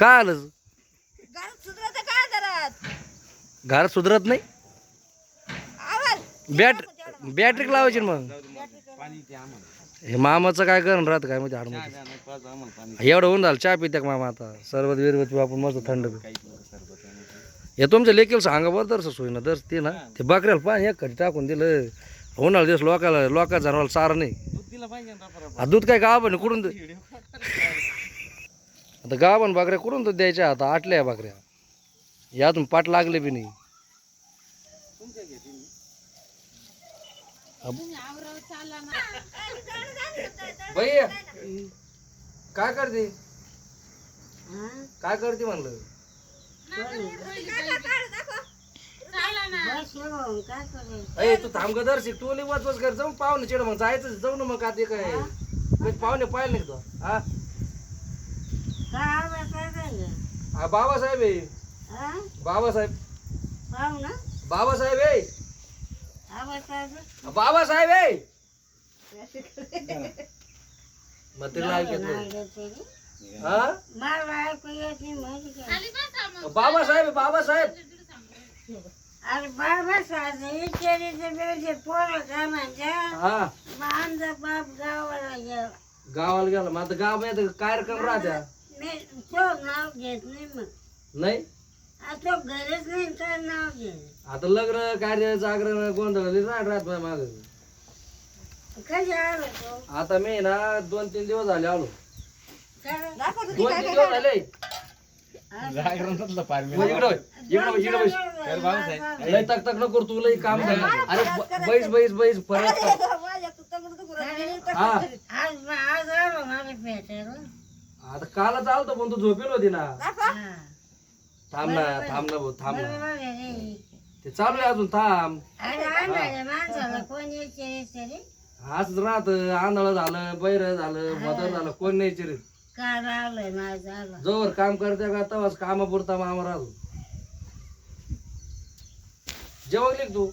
काय आलं घरात सुधरत काय घरात घर सुधरत नाही? आवाज. बॅट बॅटरी लावायची ना मग? हे मामाचं काय करण राहत काय म्हणजे हाडमध्ये? एवढं होऊन झालं चहा पित्या का मामा आता? सरबत बिरबत पिऊ आपण मस्त थंड पिऊ. हे तुमच्या लेकीला सांगा बरं दर्श सोयी ना दर्श ते ना. ते बकऱ्याला पाणी एक कधी टाकून दिलं. उन्हाळा दिवस लोकाला लोका जनावर चारा नाही. हा, दूध काय गाव पण कुठून दे- आता गाव पण बकऱ्या कुठून दूध द्यायच्या आता? आटल्या बकऱ्या. यातून पाठ लागले बी नाही. भैया काय करते? काय करते म्हणलं? अय तू थांब ग दर्शिक तू वाच कर जाऊन पाहुणे चिड मग जायचं जाऊ ना मग आता काय? कधी पाहुणे पाहिले नाही का तू हा? हा बाबासाहेब आहे. बाबासाहेब. बाबासाहेब आहे. हा, बाबासाहेब आहे. मग नाही हा बाबासाहेब आहे, बाबासाहेब. अरे बाबा पोरं म्हणजे हा. बाप गावाला गेला. गावाला गेला. मग आता गावामध्ये कार्यक्रम राहत्या? मी तो नाव घेत नाही मग. नाही? आता गरज नाही तर नाव घे आता लग्न कार्य जागरण गोंधळ राहत राहत माग. कधी आलो तो? आता मी ना दोन तीन दिवस झाले आलो. काय दाखव तू दोन तीन दिवस झाले. मग इकडं. लय तक तक करू, तू लय काम झालं. अरे ब- बैस बैस बैस परत कर. माझ्या हा. आज आज आलो मला भेटायला. आता कालच आलतो पण तू झोपेल होती ना. थांब ना थांब ना भाऊ थांब ना. ते चालू आहे अजून थांब. माणसाला कोण असंच राहत आंधळ झालं बैर झालं मदर झालं कोण नाही चिरे काल आलोय माझं आलो. जोवर काम करते का तेव्हाच कामापुरता मामा राहतो. जेवली का तू.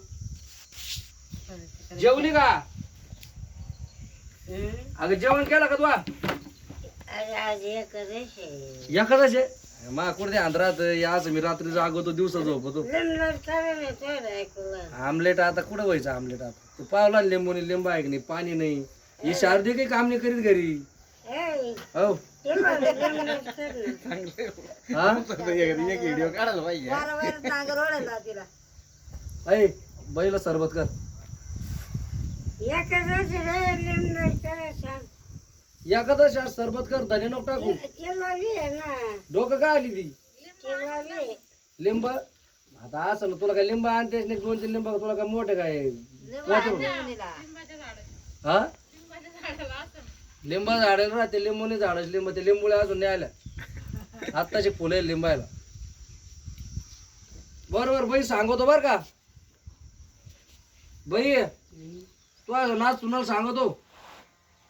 जेवली का? अगं जेवण केलं का तू अरे आज एकादश आहे एखादाच आहे मा कुठे अंधारात याच मी रात्री जागवतो दिवसा झोपतो. आमलेट आता कुठं व्हायचं आमलेट आता? तू पावला लिंबूनी लिंबू आहे की नाही पाणी नाही. ही शारदी काही काम नाही करीत घरी. हो. हा. ऐ बैला सरबत कर. एखादा सरबत कर धने नको टाकू. डोकं काय आली ती? लिंब? आता असं ना तुला काय लिंब आणतेस नाही दोन तीन लिंब तुला काय मोठे काय? लिंबा हा? लिंबा झाडाला राहते लिंबूने झाड लिंब ते लिंबुळे अजून नाही आल्या आत्ताचे फुलं लिंबायला. बरोबर बाई सांगतो बर का. बाई तू आज नाच सुनाला सांगतो.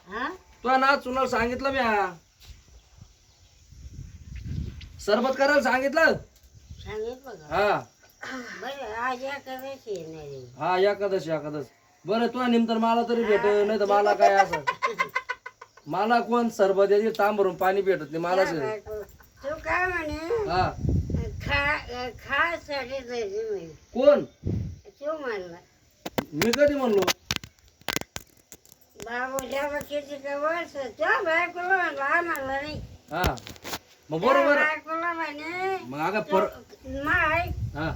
हा? तू नाच सुनाला सांगितलं मी हा. सरबत करायला सांगितलं? सांगितलं का? हा. बरं आज एकादश आहे ना हा एकादश एकादश. बरं तू निमतर मला तरी भेट नाही तर मला काय असं? मला कोण सरबत याची तांब भरून पाणी भेटत नाही मला तू काय म्हणे? हा. खा म्हणे. कोण? तू म्हणला. मी कधी म्हणलो? बायकोला म्हणलं आम्हाला नाही हा. मग बरोबर. बायकोला म्हणे मग अगं पर माय हा.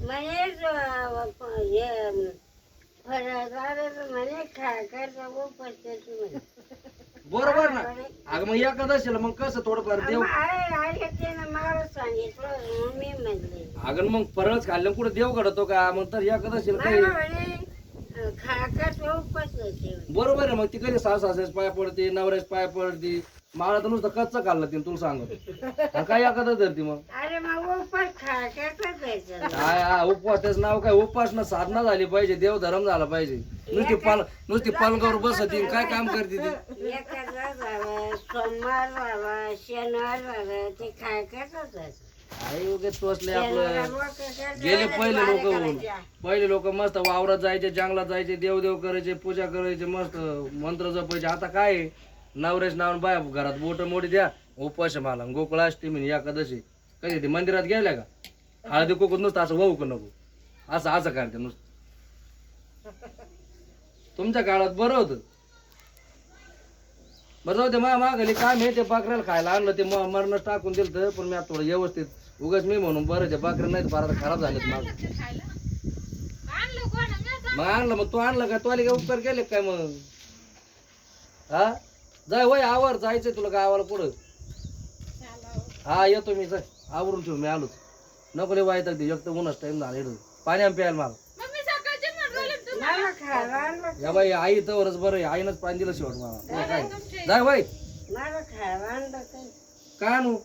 म्हणे हे म्हणे बरोबर ना. अगं मग एकादशीला मग कसं थोडंफार देव अगं मग फरळच खाल्लं कुठं देव घडतो का? मग तर एकादशीला काही बरोबर आहे मग ती कधी सास सासेच पाय पडते नवऱ्याच पाय पडते? मला तर नुसतं कच्चं खाल्लं तिने तुला सांगतो. काय एखादा धरती मग? अरे मग उपास काय हा उपवास त्याचं नाव काय? उपासना साधना झाली पाहिजे देव धर्म झाला पाहिजे. नुसती पाल नुसती पालकावर बसती काय काम करते ती? एखादा झाला सोमवार झाला शनिवार झाला ते काय जायचं. आई आपलं. गेले पहिले लोक. पहिले लोक मस्त वावरात जायचे जंगलात जायचे देवदेव करायचे पूजा करायचे मस्त मंत्र जपायचे. आता काय आहे? नवऱ्याच नाव बाय घरात बोट मोडी द्या उपवास आहे मला. गोकुळा अष्टमी एकादशी. कधी ते मंदिरात गेल्या का? हळदी कुकूत नुसतं असं वाहू का नको? असं असं काढते नुसतं. तुमच्या काळात बरं होतं. बरं जाऊ ते मा मागली काय मी ते पाकऱ्याला खायला आणलं ते म- मरणच टाकून दिलं तर पण मी आता थोडं व्यवस्थित उगाच मी म्हणून बरं पाकऱ्या नाही फार आता खराब झालेत माग. मग आणलं मग तू आणलं का? तू आली काय उपकार केले काय मग? हा? जाय वय आवर जायचंय तुला गावाला पुढं. हा येतो मी जाय. आवरून ठेव मी आलोच. नको रे वाईट ते एक तर उन्हाच टाइम झाला इकडं पाणी आम प्यायला मला. या बाई आई तवरच बरं आहे. आईनंच पाणी दिलं शेवट मला. काय? जाय बाई काही काय? आणू?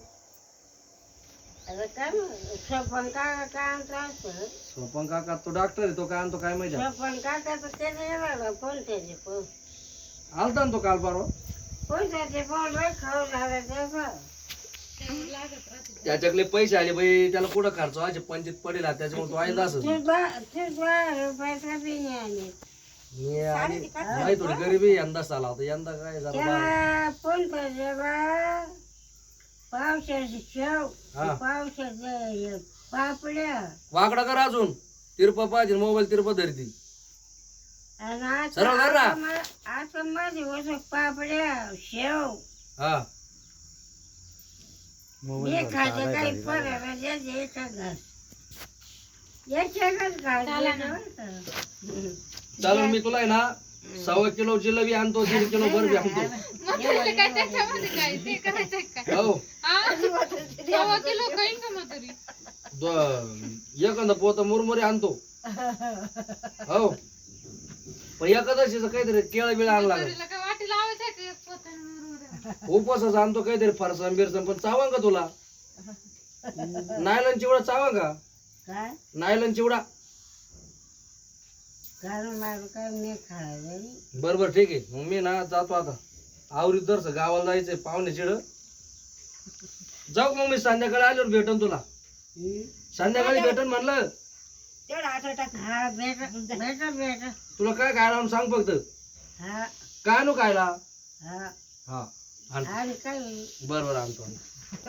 काय स्वपन काका काय आणतो असं? सोपन काका तो डॉक्टर आहे तो काय आणतो काय माहिती? स्वपन त्याने येणार पण आलता ना तो काल परवा? पण त्याचे पण लय खाऊ लागलं त्याचं त्याच्याकडे पैसे आले बाई त्याला कुठं खर्च व्हायचे? पंचित पडेल हा, त्याच्यामुळे तो आईला असं. रुपयाचा आले. आणि नाही थोडी गरीबी यंदाच आला होता यंदा काय त्याला त्याच्या पावसाची शेव हा. पावसाचं पापड्या. वाकडा कर अजून. तिरपा पाहिजे मोबाईल तिरपा धरती. आणि आता सरळ कर ना. आता मा- आता माझे वस पापड्या शेव. हा. काही द्यायचे एका घास. याच्याकच घास बरं का. चालेल मी तुला आहे ना सव्वा किलो जिलेबी आणतो दीड किलो बर्फी आणतो. हो. द- एखादा पोत मुरमुरे आणतो. हो. पण एकादशीचं काहीतरी केळं बिळ आणला उपवासाचं आणतो काहीतरी फरसाण बिरसण पण चावा का तुला? नायलन चिवडा चावा का? काय? नायलन चिवडा कारण मला काय मी खायला नाही. बर बर ठीक आहे. मग मी ना जातो आता. आवरीत दरस गावाला जायचंय पाहुणे चिड. जाऊ मग मी संध्याकाळी आल्यावर भेटन तुला. संध्याकाळी भेटन म्हणलं. हा बेटा बेटा बेटा तुला काय खायला आणून सांग फक्त. हा. काय आणू खायला? हा. हा आण. आणि काय? बर बर आणतो आणतो.